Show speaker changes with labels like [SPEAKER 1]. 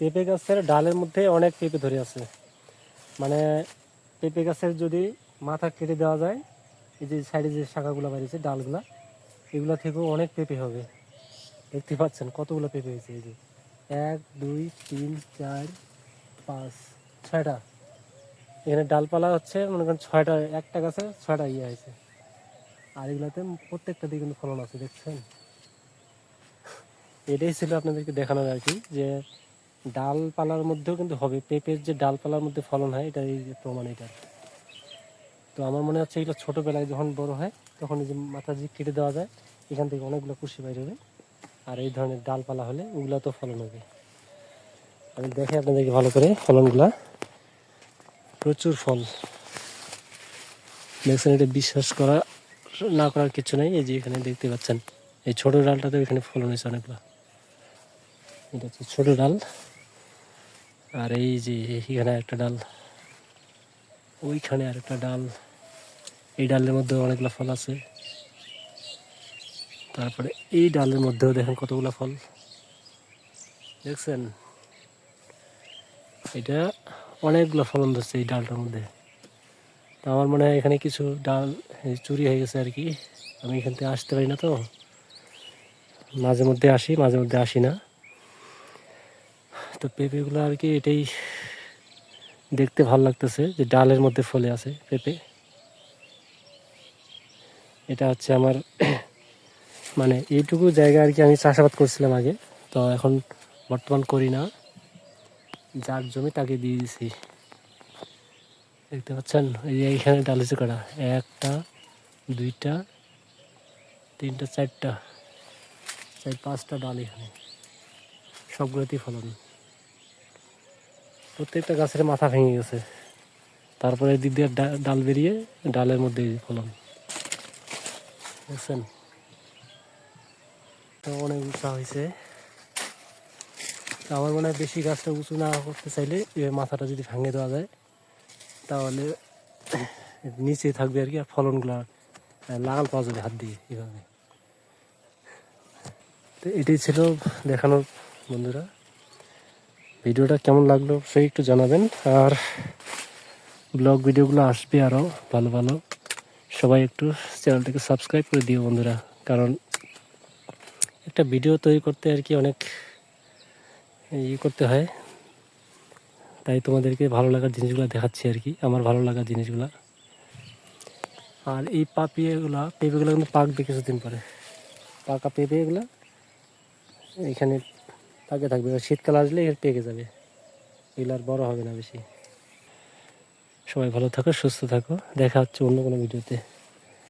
[SPEAKER 1] পেঁপে গাছের ডালের মধ্যে অনেক পেঁপে ধরে আছে। মানে পেঁপে গাছের যদি মাথা কেটে দেওয়া যায়, এই যে সাইডে যে শাখাগুলো বেরিয়েছে, ডালগুলা, এগুলা থেকেও অনেক পেঁপে হবে। দেখতে পাচ্ছেন কতগুলো পেঁপে হয়েছে এই যে। এক, দুই, তিন, চার, পাঁচ, ছয়টা। এখানে ডালপালা হচ্ছে, মনে করেন ছয়টা, একটা গাছে ছয়টা ইয়ে হয়েছে। আর এগুলাতে প্রত্যেকটা দিকে কিন্তু ফলন আছে, দেখছেন? এটাই ছিল আপনাদেরকে দেখানোর আর কি, যে ডালপালার মধ্যেও কিন্তু হবে। পেঁপের যে ডালপালার মধ্যে ফলন হয় এটা এই প্রমাণ এটা। তো আমার মনে হচ্ছে এগুলো ছোটোবেলায় যখন বড় হয়, তখন এই যে মাথা যে কেটে দেওয়া যায়, এখান থেকে অনেকগুলো কুশি বাইর হবে। আর এই ধরনের ডালপালা হলে ওগুলো তো ফলন হবে। আমি দেখে আপনাদেরকে ভালো করে ফলনগুলা। প্রচুর ফল। দেখছেন, এটা বিশ্বাস করা, না করার কিছু নাই। এই যে এখানে দেখতে পাচ্ছেন, এই ছোট ডালটাতে এখানে ফলন হয়েছে অনেকগুলো। এটা হচ্ছে ছোট ডাল। আর এই যে এখানে একটা ডাল, ওইখানে আরেকটা ডাল। এই ডালের মধ্যে অনেকগুলো ফল আছে। তারপরে এই ডালের মধ্যেও দেখেন কতগুলো ফল। দেখছেন? এটা অনেকগুলো ফলন ধরছে এই ডালটার মধ্যে। তো আমার মনে হয় এখানে কিছু ডাল চুরি হয়ে গেছে আর কি। আমি এখান থেকে আসতে পারি না তো। মাঝে মধ্যে আসি, মাঝে মধ্যে আসি না। তো পেঁপেগুলো আর কি এটাই দেখতে ভালো লাগতেছে যে ডালের মধ্যে ফলে আছে পেঁপে। এটা হচ্ছে আমার মানে এইটুকু জায়গা আর কি আমি চাষাবাদ করছিলাম আগে, তো এখন বর্তমান করি না। যার জমি তাকে দিয়ে দিছি। দেখতে পাচ্ছেন, এই যে এইখানে ডাল হচ্ছে কটা একটা, দুইটা, তিনটা, চারটা, চার পাঁচটা ডাল এখানে। সবগুলোতেই ফলন। প্রত্যেকটা গাছের মাথা ভেঙে গেছে। তারপরে দিক দিয়ে ডাল বেরিয়ে ডালের মধ্যে ফলন। বুঝছেন? তো অনেক উঁচা হয়েছে। আমার মনে হয় বেশি গাছটা উঁচু না করতে চাইলে মাথাটা যদি ভাঙে দেওয়া যায়, তাহলে নিচে থাকবে আর কি, আর ফলনগুলো লাগাল পাওয়া যাবে হাত দিয়ে এভাবে। তো এটাই ছিল দেখানোর, বন্ধুরা। ভিডিওটা কেমন লাগল সেই একটু জানাবেন। আর ব্লগ ভিডিওগুলো আসবে আরও ভালো ভালো। সবাই একটু চ্যানেলটাকে সাবস্ক্রাইব করে দিও বন্ধুরা। কারণ একটা ভিডিও তৈরি করতে আর কি অনেক ই করতে হয়। তাই তোমাদেরকে ভালো লাগার জিনিসগুলো দেখাচ্ছি আর কি, আমার ভালো লাগার জিনিসগুলো। আর এই পাপিয়েগুলা, পেঁপেগুলো কিন্তু পাকবে কিছুদিন পরে। পাকা পেঁপে এগুলা এখানে পাকে থাকবে শীতকাল আসলে এর পেকে যাবে। এগুলো আর বড় হবে না বেশি। সবাই ভালো থাকো, সুস্থ থাকো। দেখা হচ্ছে অন্য কোনো ভিডিওতে।